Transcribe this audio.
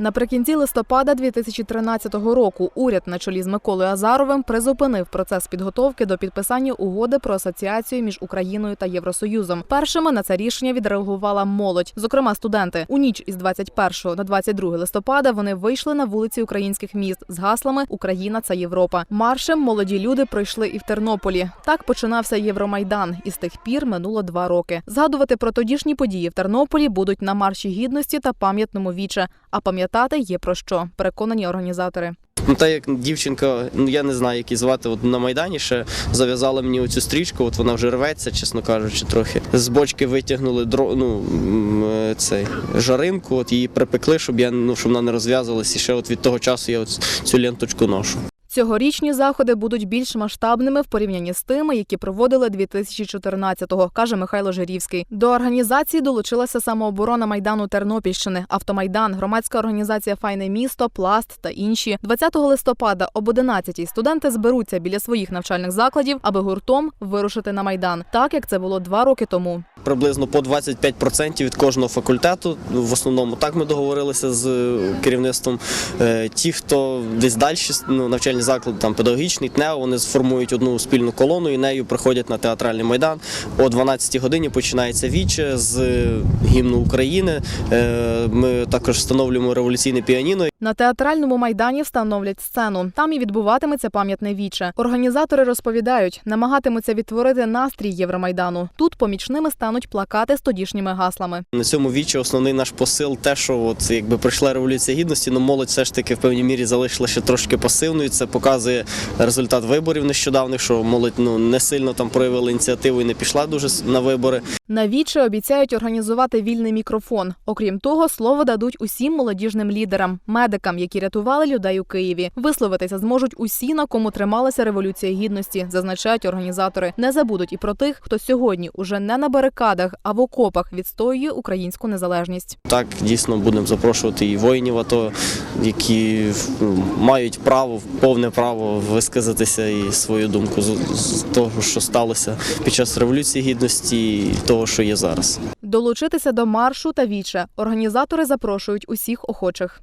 Наприкінці листопада 2013 року уряд на чолі з Миколою Азаровим призупинив процес підготовки до підписання угоди про асоціацію між Україною та Євросоюзом. Першими на це рішення відреагувала молодь, зокрема студенти. У ніч із 21 на 22 листопада вони вийшли на вулиці українських міст з гаслами Україна це Європа. Маршем молоді люди пройшли і в Тернополі. Так починався Євромайдан, і з тих пір минуло два роки. Згадувати про тодішні події в Тернополі будуть на марші гідності та пам'ятному віче. А пам'ятати є про що, переконані організатори. Ну, та як дівчинка, ну я не знаю, як її звати, от на Майдані ще зав'язала мені оцю стрічку, от вона вже рветься, чесно кажучи, трохи. З бочки витягнули дро, ну, е, цей, жаринку, от її припекли, щоб я ну, щоб вона не розв'язалась. І ще от від того часу я от цю ленточку ношу. Цьогорічні заходи будуть більш масштабними в порівнянні з тими, які проводили 2014-го, каже Михайло Жирівський. До організації долучилася самооборона майдану Тернопільщини, автомайдан, громадська організація Файне місто, пласт та інші. 20 листопада об 11-й студенти зберуться біля своїх навчальних закладів, аби гуртом вирушити на майдан, так як це було два роки тому. Приблизно по 25% від кожного факультету. В основному так ми договорилися з е, керівництвом. Е, Ті, хто десь далі, ну, навчальні заклади, там педагогічний, ТНЕО, вони сформують одну спільну колону і нею приходять на театральний майдан. О 12-й годині починається віче з е, гімну України. Ми також встановлюємо революційне піаніно. На театральному майдані встановлять сцену. Там і відбуватиметься пам'ятне віче. Організатори розповідають, намагатимуться відтворити настрій Євромайдану. Тут помічними стануть плакати з тодішніми гаслами. На цьому вічі основний наш посил те, що от якби прийшла революція гідності, ну молодь все ж таки в певній мірі залишила ще трошки пасивною. Це показує результат виборів нещодавних, що молодь ну не сильно там проявила ініціативу і не пішла дуже на вибори. На віче обіцяють організувати вільний мікрофон. Окрім того, слово дадуть усім молодіжним лідерам, медикам, які рятували людей у Києві. Висловитися зможуть усі, на кому трималася революція гідності, зазначають організатори. Не забудуть і про тих, хто сьогодні уже не на барикадах, а в окопах відстоює українську незалежність. Так дійсно будемо запрошувати і воїнів АТО, які ну, мають право, повне право висказатися і свою думку з, того, що сталося під час революції гідності, і того, що є зараз. Долучитися до маршу та віче організатори запрошують усіх охочих.